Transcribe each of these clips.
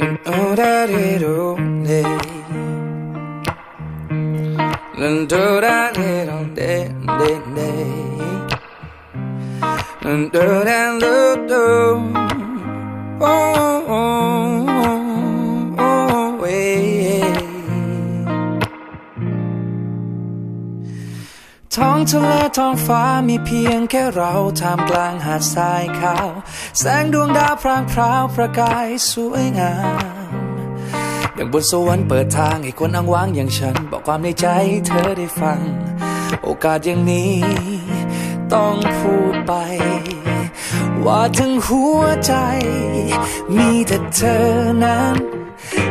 난 오라리로 내난 도라리로 내내내난 도란루도 ท้องทะเลท้องฟ้ามีเพียงแค่เราท่ามกลางหาดทรายขาว แสงดวงดาวพรางพราวประกายสวยงามอย่างบนสวรรค์เปิดทางให้คนอ้างว้างอย่างฉัน บอกความในใจใเธอได้ฟัง โอกาสอย่างนี้ ต้องพูดไป ว่าทั้งหัวใจ มีแต่เธอนั้น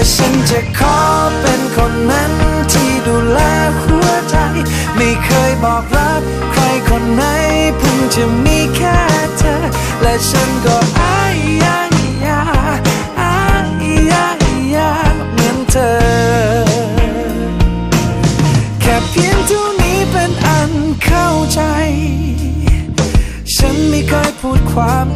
และฉันจะขอเป็นคนนั้นที่ดูแลหัวใจ ไม่เคยบอกรักใครคนไหนเพิ่งจะมีแค่เธอ และฉันก็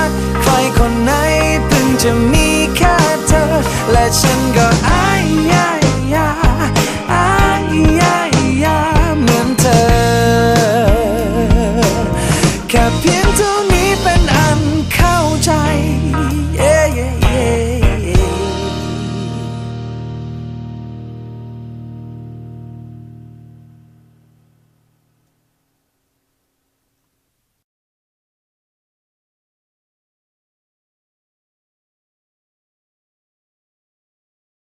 ก และ